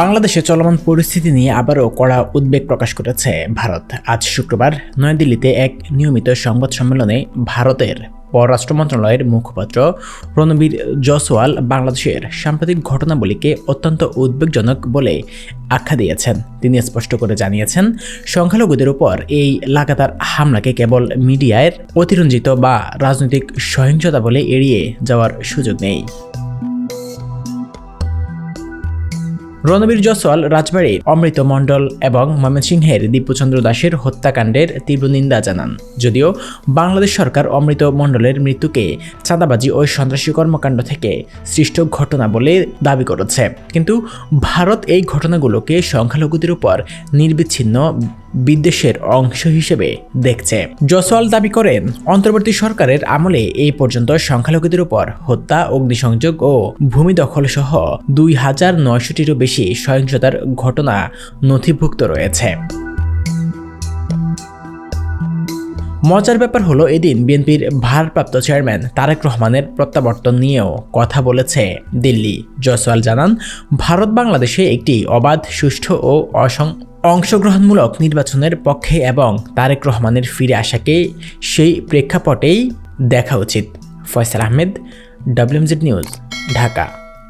বাংলাদেশে চলমান পরিস্থিতি নিয়ে আবারও কড়া উদ্বেগ প্রকাশ করেছে ভারত। আজ শুক্রবার নয়াদিল্লিতে এক নিয়মিত সংবাদ সম্মেলনে ভারতের পররাষ্ট্র মন্ত্রণালয়ের মুখপাত্র রণবীর জসওয়াল বাংলাদেশের সাম্প্রতিক ঘটনাবলীকে অত্যন্ত উদ্বেগজনক বলে আখ্যা দিয়েছেন। তিনি স্পষ্ট করে জানিয়েছেন, সংখ্যালঘুদের উপর এই লাগাতার হামলাকে কেবল মিডিয়ায় অতিরঞ্জিত বা রাজনৈতিক সহিংসতা বলে এড়িয়ে যাওয়ার সুযোগ নেই। রণবীর জসওয়াল রাজবাড়ির অমৃত মণ্ডল এবং ময়মনসিংহের দীপ্যচন্দ্র দাসের হত্যাকাণ্ডের তীব্র নিন্দা জানান। যদিও বাংলাদেশ সরকার অমৃত মণ্ডলের মৃত্যুকে চাঁদাবাজি ও সন্ত্রাসী কর্মকাণ্ড থেকে সৃষ্ট ঘটনা বলে দাবি করেছে। কিন্তু ভারত এই ঘটনাগুলোকে সংখ্যালঘুদের উপর নির্বিচ্ছিন্ন বিদ্বেষের অংশ হিসেবে দেখছে। জসওয়াল দাবি করেন, অন্তর্বর্তী সরকারের আমলে এই পর্যন্ত সংখ্যালঘুদের উপর হত্যা, অগ্নিসংযোগ ও ভূমি দখল সহ দুই হাজার নয়শোটিরও বেশি সহিংসতার ঘটনা নথিভুক্ত রয়েছে। মজার ব্যাপার হলো এদিন বিএনপির ভারপ্রাপ্ত চেয়ারম্যান তারেক রহমানের প্রত্যাবর্তন নিয়েও কথা বলেছে দিল্লি। জয়সওয়াল জানান, ভারত বাংলাদেশে একটি অবাধ, সুষ্ঠু ও অসং অংশগ্রহণমূলক নির্বাচনের পক্ষে এবং তারেক রহমানের ফিরে আসাকে সেই প্রেক্ষাপটেই দেখা উচিত। Faisal Ahmed WMZ news Dhaka.